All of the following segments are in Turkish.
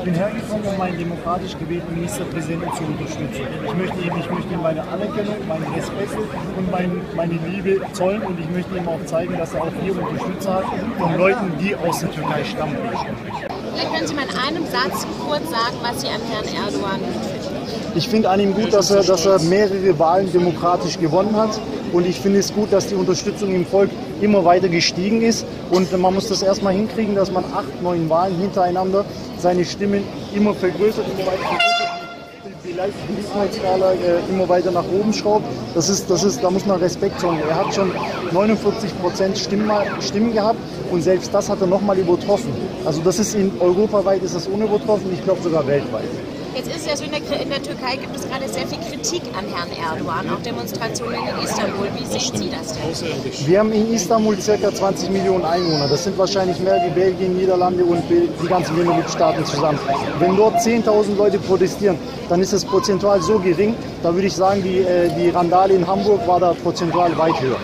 Ich bin hergekommen, um meinen demokratisch gewählten Ministerpräsidenten zu unterstützen. Ich möchte ihm, ich möchte ihm meine Anerkennung, meinen Respekt und mein, meine Liebe zollen und ich möchte ihm auch zeigen, dass er auch hier Unterstützer hat von Leuten, die aus der Türkei stammen. Vielleicht können Sie mal in einem Satz kurz sagen, was Sie an Herrn Erdogan gut finden. Ich finde an ihm gut, dass er, dass er mehrere Wahlen demokratisch gewonnen hat. Und ich finde es gut, dass die Unterstützung im Volk immer weiter gestiegen ist. Und man muss das erstmal hinkriegen, dass man acht, neun Wahlen hintereinander seine Stimmen immer vergrößert, immer weiter vergrößert, die Beliebtheitsskala äh, immer weiter nach oben schraubt. Das ist, das ist, da muss man Respekt zollen. Er hat schon 49 Prozent Stimmen, Stimmen gehabt und selbst das hat er nochmal übertroffen. Also das ist in europaweit ist das unübertroffen, ich glaube sogar weltweit. Jetzt ist es ja so, in der, in der, Türkei gibt es gerade sehr viel Kritik an Herrn Erdogan, auch Demonstrationen in Istanbul. Wie sehen Sie das denn? Wir haben in Istanbul ca. 20 Millionen Einwohner. Das sind wahrscheinlich mehr wie Belgien, Niederlande und die ganzen Benelux-Staaten zusammen. Wenn dort 10.000 Leute protestieren, dann ist es prozentual so gering, da würde ich sagen, die, äh, die Randale in Hamburg war da prozentual weit höher.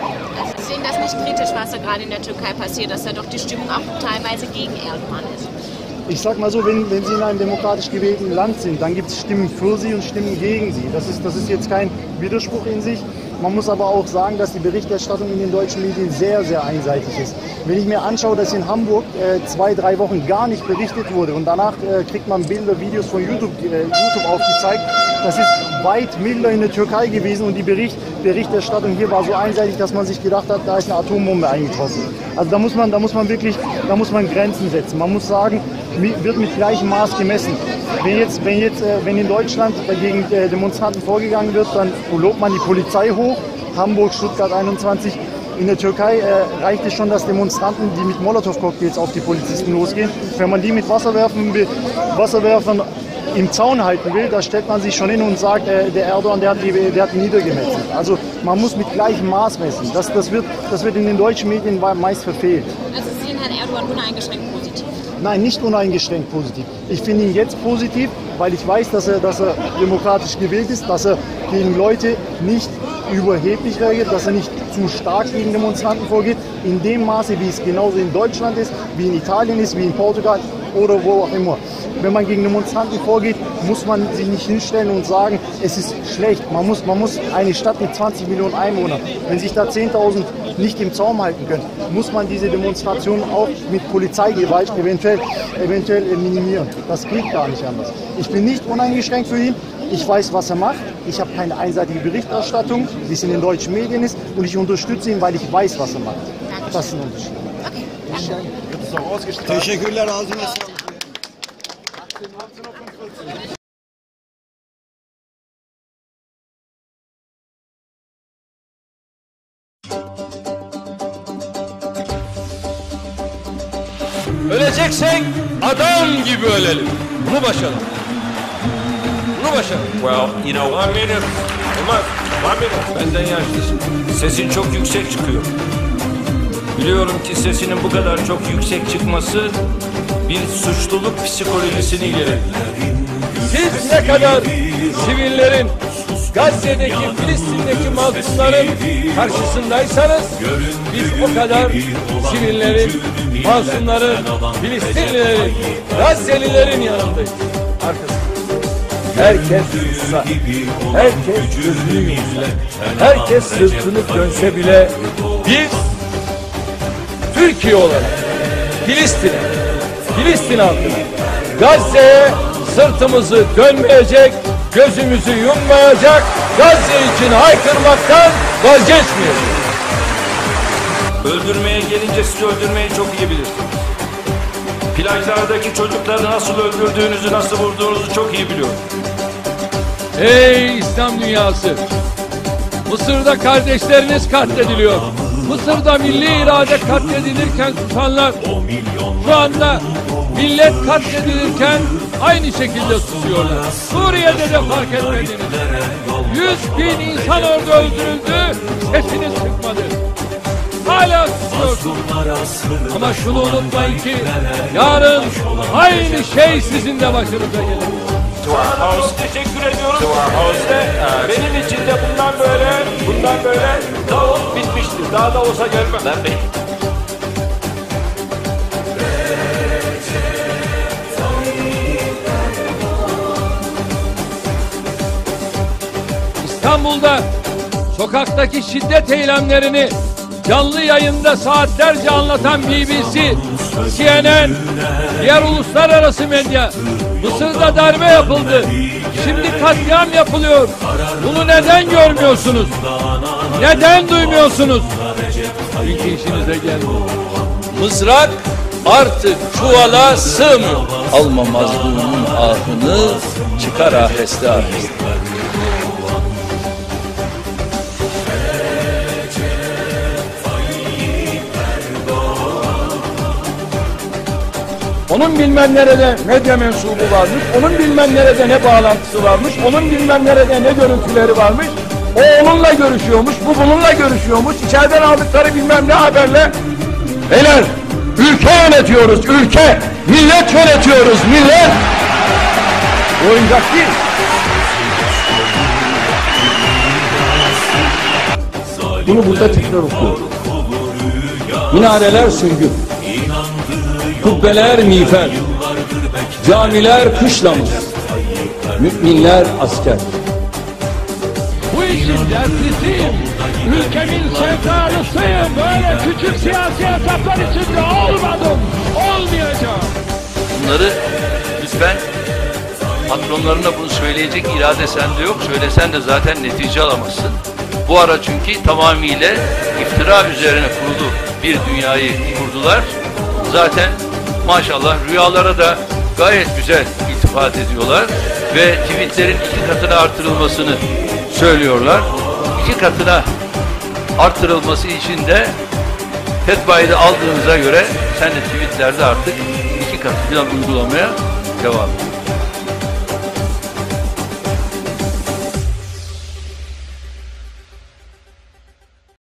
Sie sehen das nicht kritisch, was da gerade in der Türkei passiert, dass da doch die Stimmung auch teilweise gegen Erdogan ist? Ich sag mal so, wenn, wenn Sie in einem demokratisch gewählten Land sind, dann gibt es Stimmen für Sie und Stimmen gegen Sie. Das ist, das ist jetzt kein Widerspruch in sich. Man muss aber auch sagen, dass die Berichterstattung in den deutschen Medien sehr, sehr einseitig ist. Wenn ich mir anschaue, dass in Hamburg äh, zwei, drei Wochen gar nicht berichtet wurde und danach äh, kriegt man Bilder, Videos von YouTube, äh, YouTube aufgezeigt, das ist weit milder in der Türkei gewesen und die Bericht, Berichterstattung hier war so einseitig, dass man sich gedacht hat, da ist eine Atombombe eingetroffen. Also da muss man, da muss man wirklich, da muss man Grenzen setzen. Man muss sagen, wird mit gleichem Maß gemessen. Wenn jetzt, wenn jetzt, äh, wenn in Deutschland gegen äh, Demonstranten vorgegangen wird, dann lobt man die Polizei hoch. Hamburg, Stuttgart 21. In der Türkei äh, reicht es schon, dass Demonstranten, die mit Molotow-Cocktails auf die Polizisten losgehen, wenn man die mit Wasserwerfen, Wasserwerfern im Zaun halten will, da stellt man sich schon hin und sagt, äh, der Erdogan, der hat, die, der niedergemetzelt. Also man muss mit gleichem Maß messen. Das, das, wird, das wird in den deutschen Medien meist verfehlt. Also Sie sehen Herrn Erdogan uneingeschränkt? Nein, nicht uneingeschränkt positiv. Ich finde ihn jetzt positiv, weil ich weiß, dass er, dass er demokratisch gewählt ist, dass er gegen Leute nicht überheblich reagiert, dass er nicht zu stark gegen Demonstranten vorgeht, in dem Maße, wie es genauso in Deutschland ist, wie in Italien ist, wie in Portugal oder wo auch immer. Wenn man gegen Demonstranten vorgeht, muss man sich nicht hinstellen und sagen, es ist schlecht. Man muss, man muss eine Stadt mit 20 Millionen Einwohnern, wenn sich da 10.000 nicht im Zaum halten können, muss man diese Demonstration auch mit Polizeigewalt eventuell, eventuell minimieren. Das geht gar nicht anders. Ich bin nicht uneingeschränkt für ihn. Ich weiß, was er macht. Ich habe keine einseitige Berichterstattung, wie es in den deutschen Medien ist. Und ich unterstütze ihn, weil ich weiß, was er macht. Das ist ein Unterschied. Okay, Teşekkürler ağzına sağlık. Öleceksek adam gibi ölelim. Bunu başaralım. Bunu başaralım. Well, you know, one minute. Olmaz. One minute. Benden yaşlısın. Sesin çok yüksek çıkıyor. Biliyorum ki sesinin bu kadar çok yüksek çıkması bir suçluluk psikolojisini ileri. Siz ne kadar sivillerin, Gazze'deki, Filistin'deki mazlumların karşısındaysanız biz o kadar sivillerin, mazlumların, Filistinlilerin, Gazze'lilerin yanındayız. Arkasında. Herkes sussa, herkes gözünü yumsa, herkes sırtını dönse bile biz Türkiye olarak Filistin'e, Filistin halkına, Gazze'ye sırtımızı dönmeyecek, gözümüzü yummayacak, Gazze için haykırmaktan vazgeçmeyeceğiz. Öldürmeye gelince siz öldürmeyi çok iyi bilirsiniz. Plajlardaki çocukları nasıl öldürdüğünüzü, nasıl vurduğunuzu çok iyi biliyorum. Ey İslam dünyası! Mısır'da kardeşleriniz katlediliyor. Mısır'da milli irade katledilirken susanlar şu anda millet katledilirken aynı şekilde susuyorlar. Suriye'de de fark etmediniz. Yüz bin insan orada öldürüldü, sesiniz çıkmadı. Hala susuyorsunuz. Ama şunu unutmayın ki yarın aynı şey sizin de başınıza gelir. Sana da çok teşekkür ediyoruz. Hoste benim için de bundan böyle, bundan böyle tavuk bitmiştir. Daha da olsa görmem. Ben be. İstanbul'da sokaktaki şiddet eylemlerini canlı yayında saatlerce anlatan BBC, CNN, diğer uluslararası medya Mısır'da darbe yapıldı. Şimdi katliam yapılıyor. Bunu neden görmüyorsunuz? Neden duymuyorsunuz? Çünkü işinize gelmiyor. Mızrak artık çuvala sığmıyor. Alma mazlumun ahını çıkar aheste aheste. Onun bilmem nerede medya mensubu varmış, onun bilmem nerede ne bağlantısı varmış, onun bilmem nerede ne görüntüleri varmış. O onunla görüşüyormuş, bu bununla görüşüyormuş. İçeriden aldıkları bilmem ne haberle. Beyler, ülke yönetiyoruz, ülke. Millet yönetiyoruz, millet. Oyuncak değil. Bunu burada tekrar okuyorum. Minareler süngü. Kubbeler miğfer, camiler kışlamız, müminler asker. Bu işin dertlisiyim. Ülkemin sevdalısıyım. Böyle küçük siyasi hesaplar içinde olmadım. Olmayacağım. Bunları lütfen patronlarına bunu söyleyecek irade sende yok. Söylesen de zaten netice alamazsın. Bu ara çünkü tamamıyla iftira üzerine kurulu bir dünyayı kurdular. Zaten maşallah rüyalara da gayet güzel iltifat ediyorlar ve tweetlerin iki katına artırılmasını söylüyorlar. İki katına arttırılması için de Fetvayı da aldığınıza göre sen de tweetlerde artık iki katı falan uygulamaya devam et.